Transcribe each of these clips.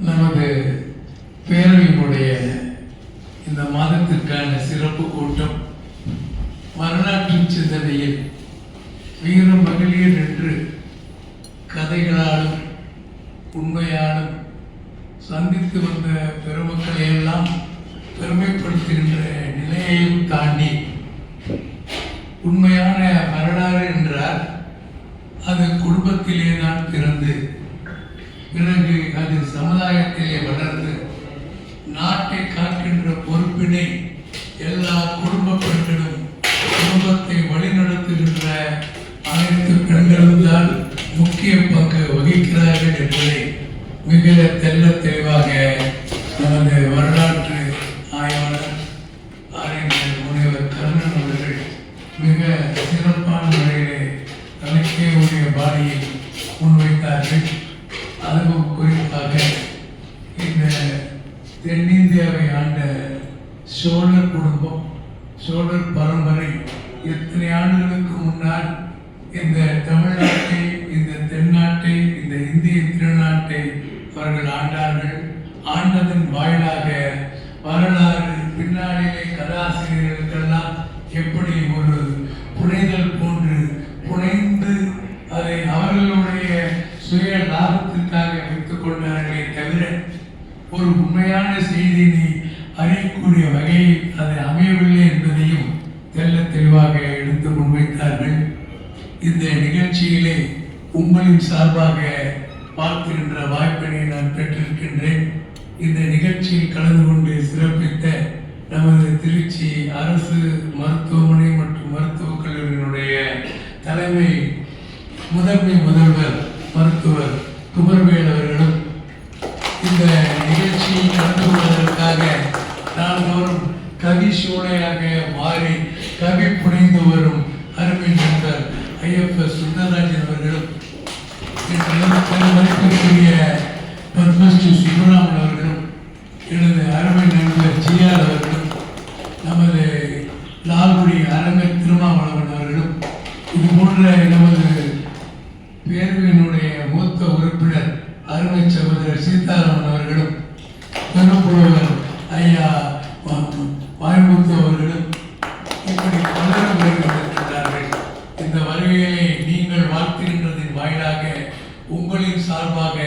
நமது பேரவையினுடைய இந்த மாதத்திற்கான சிறப்பு கூட்டம் வரலாற்று சிந்தனையில் வீர மகளிர் என்று கதைகளாலும் உண்மையாலும் சந்தித்து வந்த பெருமக்களை எல்லாம் பெருமைப்படுத்துகின்ற நிலையையும் தாண்டி உண்மையான வரலாறு என்றால் அது குடும்பத்திலே தான் பிறந்து பிறகு அது சமுதாயத்திலே வளர்ந்து நாட்டை காக்கின்ற பொறுப்பினை எல்லா குடும்ப பெண்களும் குடும்பத்தை வழிநடத்துகின்ற அனைத்து பெண்களும் தான் முக்கிய பங்கு வகிக்கிறார்கள் என்பதை மிக தெல்ல தெளிவாக நமது வரலாற்று ஆய்வாளர் அறிஞர் முனைவர் கருணன் அவர்கள் மிக சிறப்பான முறையிலே தனக்கே உரிய பாணியை முன்வைத்தார்கள். அதுவும் குறிப்பாக இந்த தென்னிந்தியாவை ஆண்ட சோழர் குடும்பம் சோழர் பரம்பரை எத்தனை ஆண்டுகளுக்கு முன்னால் இந்த தமிழ்நாட்டை இந்த தென்னாட்டை இந்த இந்திய திருநாட்டை அவர்கள் ஆண்டார்கள். ஆண்டதன் வாயிலாக வரலாறு பின்னாளிலே கதாசிரியர்களுக்கெல்லாம் எப்படி ஒரு புனைதல் போன்று புனைந்து அதை அவர்களுடைய சுய லாபத்திற்காக வைத்துக் கொண்டார்களே தவிர ஒரு உண்மையான செய்தியினை அறியக்கூடிய வகையில் அது அமையவில்லை என்பதையும் தெல்ல தெளிவாக எடுத்து முன்வைத்தார்கள் இந்த நிகழ்ச்சியிலே உங்களின் சார்பாக பார்க்கின்ற வாய்ப்பினை நான் பெற்றிருக்கின்றேன். இந்த நிகழ்ச்சியில் கலந்து கொண்டு சிறப்பித்த நமது திருச்சி அரசு மருத்துவமனை மற்றும் மருத்துவக் கல்லூரியினுடைய தலைமை முதன்மை முதல்வர் மருத்துவர் குமர்வேல் அவர்களும் இந்த நிகழ்ச்சியில் கலந்து கொள்வதற்காக நாள்தோறும் கவி சூளையாக மாறி கவி புனைந்து வரும் அருமை நண்பர் ஐயப்ப சுந்தரராஜன் அவர்களும் மதிப்பிற்குரிய பத்மஸ்ரீ அவர்களும் எனது அருமை நண்பர் ஜிஆர் அவர்களும் நமது லால்குடி அரங்க திருமாவளவன் அவர்களும் இது போன்ற நமது பேரவையினுடைய மூத்த உறுப்பினர் அருமை சகோதரர் சீதாராமன் அவர்களும் பெரும்புலவர் ஐயா வா- வாய்முத்து அவர்களும் இப்படி பலரும் வருகின்றார்கள் இந்த வருகையை நீங்கள் வாழ்த்துகின்றதின் வாயிலாக உங்களின் சார்பாக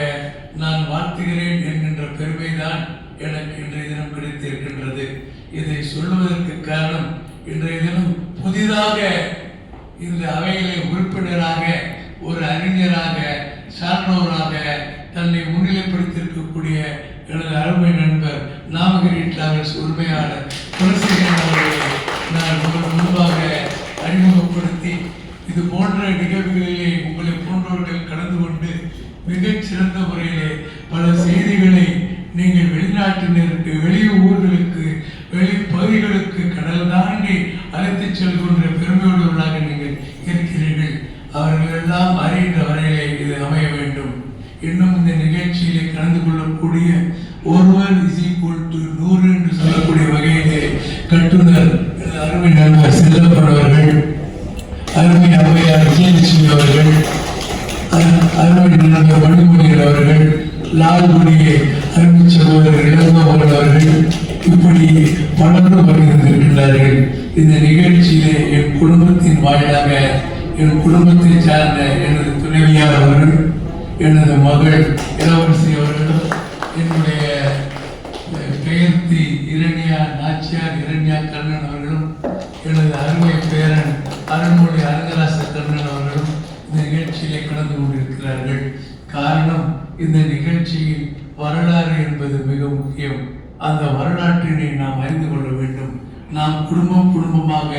நான் வாழ்த்துகிறேன் என்கின்ற பெருமைதான் எனக்கு இன்றைய தினம் கிடைத்திருக்கின்றது. இதை சொல்வதற்கு காரணம் இன்றைய தினம் புதிதாக இந்த அவையிலே உறுப்பினராக ஒரு அறிஞராக சார்ந்தவராக தன்னை முன்னிலைப்படுத்தியிருக்கக்கூடிய எனது அருமை நண்பர் நாமகிரி டிராவல்ஸ் உரிமையாளர் குலசேகரன் அவர்களை நான் உங்கள் முன்பாக அறிமுகப்படுத்தி இது போன்ற நிகழ்வுகளிலே உங்களை போன்றவர்கள் கலந்து கொண்டு மிகச் சிறந்த முறையிலே பல செய்திகளை நீங்கள் வெளிநாட்டினருக்கு வெளி ஊர்களுக்கு வெளி பகுதிகளுக்கு கடல் தாண்டி அழைத்துச் செல்கின்ற பெருமையுள்ளவர்களாக நீங்கள் இருக்கிறீர்கள். அவர்கள் எல்லாம் அறிகின்ற வரையிலே இது அமைய வேண்டும். இன்னும் இந்த நிகழ்ச்சியிலே கலந்து கொள்ளக்கூடிய ஒருவர் இஸ் ஈக்குவல் டு நூறு என்று சொல்லக்கூடிய வகையிலே கட்டுனர் அருமை நண்பர் செல்லப்பட்டவர்கள் அருமை அவையார் விஜயலட்சுமி அவர்கள் அரு- அருமை அவர்கள் லால்குடியே அருமை சகோதரர் இளங்கோவன் அவர்கள் இப்படி வளர்ந்து வருகின்றிருக்கின்றார்கள் இந்த நிகழ்ச்சியிலே என் குடும்பத்தின் வாயிலாக என் குடும்பத்தை சார்ந்த எனது துணைவியார் அவர்கள் எனது மகள் இளவரசி அவர்களும் என்னுடைய அஹ், பெயர்த்தி இரண்யா நாச்சியார் இரண்யா கண்ணன் அவர்களும் எனது அருமை பேரன் அருண்மொழி அரங்கராச நிகழ்ச்சியிலே கொண்டிருக்கிறார்கள். காரணம் இந்த நிகழ்ச்சியில் வரலாறு என்பது மிக முக்கியம். அந்த வரலாற்றினை நாம் அறிந்து கொள்ள வேண்டும். நாம் குடும்பம் குடும்பமாக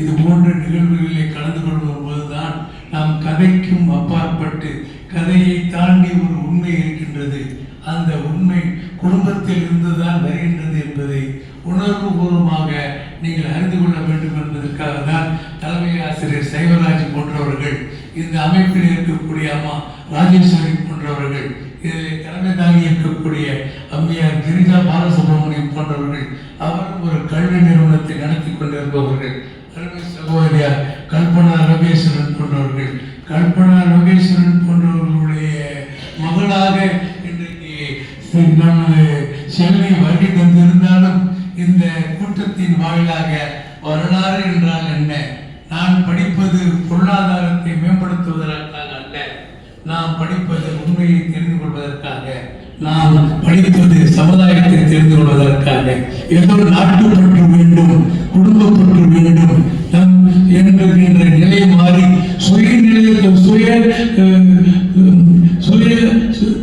இது போன்ற நிகழ்வுகளிலே கலந்து கொள்ளும் போதுதான் நாம் கதைக்கும் அப்பாற்பட்டு கதையை தாண்டி ஒரு உண்மை இருக்கின்றது. அந்த உண்மை குடும்பத்தில் இருந்துதான் வருகின்றது என்பதை உணர்வுபூர்வமாக நீங்கள் அறிந்து கொள்ள வேண்டும் என்பதற்காக தான் தலைமை ஆசிரியர் சைவராஜ் போன்றவர்கள் இந்த அமைப்பில் இருக்கக்கூடிய அம்மா ராஜேஸ்வரி போன்றவர்கள் இதில் தலைமை தாங்கி இருக்கக்கூடிய அம்மையார் கிரிஜா பாலசுப்ரமணியம் போன்றவர்கள் அவரும் ஒரு கல்வி நிறுவனத்தை நடத்தி கொண்டிருப்பவர்கள் அருமை சகோதரியார் கல்பனா ரமேஸ்வரன் போன்றவர்கள். கல்பனா ரமேஸ்வரன் போன்றவர்களுடைய மகளாக இன்றைக்கு நமது செல்வி வருகை தந்திருந்தாலும் இந்த கூட்டத்தின் வாயிலாக வரலாறு என்றால் என்ன? நான் படிப்பது பொருளாதாரத்தை மேம்படுத்துவதற்காக அல்ல நாம் படிப்பது உண்மையை தெரிந்து கொள்வதற்காக. நாம் படிப்பது சமுதாயத்தை தெரிந்து கொள்வதற்காக. ஏதோ நாட்டுப்பற்று வேண்டும் குடும்பப்பற்று வேண்டும். நம் என்கின்ற நிலை மாறி சுய சுய சு-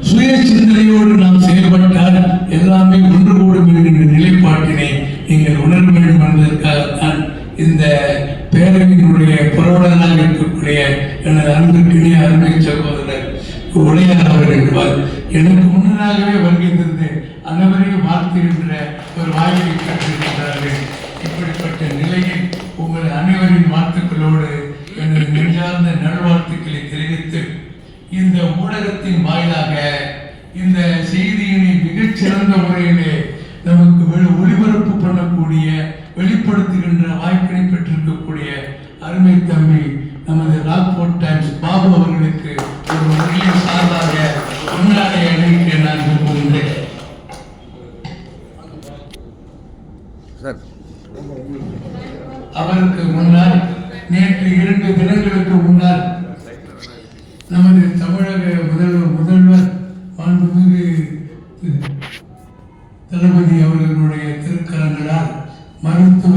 சுய சிந்தனையோடு நாம் செயல்பட்டால் எல்லாமே ஒன்று கூடும் என்கின்ற நிலைப்பாட்டினை நீங்கள் உணர வேண்டும் என்பதற்காகத்தான் இந்த பேரவையினுடைய புரவலனாக இருக்கக்கூடிய எனது அன்பிற்கினிய அருமை சகோதரர் உடையார் அவர்கள் வ- எனக்கு முன்னதாகவே வருகை அனைவரையும் பார்த்திருக்கிற ஒரு வாய்ப்பை கற்றிருக்கிறார்கள் இப்படிப்பட்ட நிலையில் உங்கள் அனைவரின் வாழ்த்துக்களோடு எனது நெஞ்சார்ந்த நல்வாழ்த்துக்களை தெரிவித்து இந்த ஊடகத்தின் வாயிலாக இந்த செய்தியினை மிகச்சிறந்த முறையிலே நமக்கு ஒளிபரப்பு பண்ணக்கூடிய வெளிப்படுத்துகின்ற வாய்ப்பினை பெற்றிருக்கக்கூடிய அருமை தம்பி நமது ராக்போர்ட் டைம்ஸ் பாபு அவர்களுக்கு ஒரு வகையின் சார்பாக முன்னாடி அணிவிக்க நான் விரும்புகின்றேன் அவருக்கு முன்னால் நேற்று இரண்டு தினங்களுக்கு முன்னால் நமது தமிழக முதல்வர் முதல்வர் மாண்புமிகு தளபதி அவர்களுடைய திருக்கரங்களால் மருத்துவ